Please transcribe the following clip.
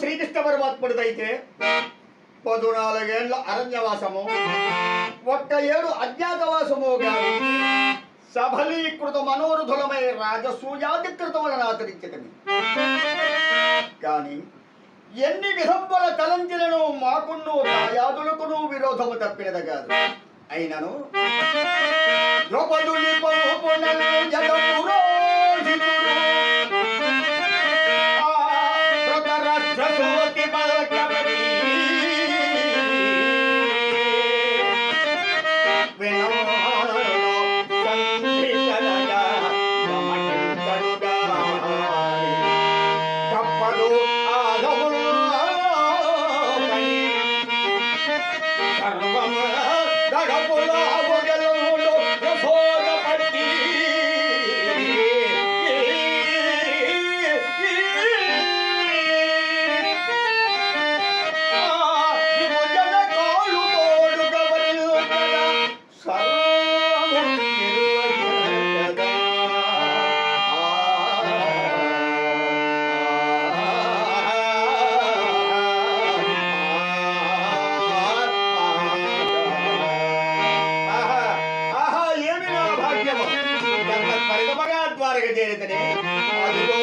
శ్రీకృష్ణ పరమాత్ముడిదైతే పదునాలుగేళ్ళ అరణ్యవాసము ఒక్క ఏడు అజ్ఞాతవాసముగా సఫలీకృత మనోరుధులమై రాజసూయాధికృతములను ఆచరించదని కానీ ఎన్ని విధముల తలంచిలను మాకును దాయాదులకును విరోధము తప్పినది కాదు అయినను ద్రౌపదుని పంపునను జగపురోహితుడు. Oh, my God. పరిగమగా ద్వారక చేరితని. అదిగో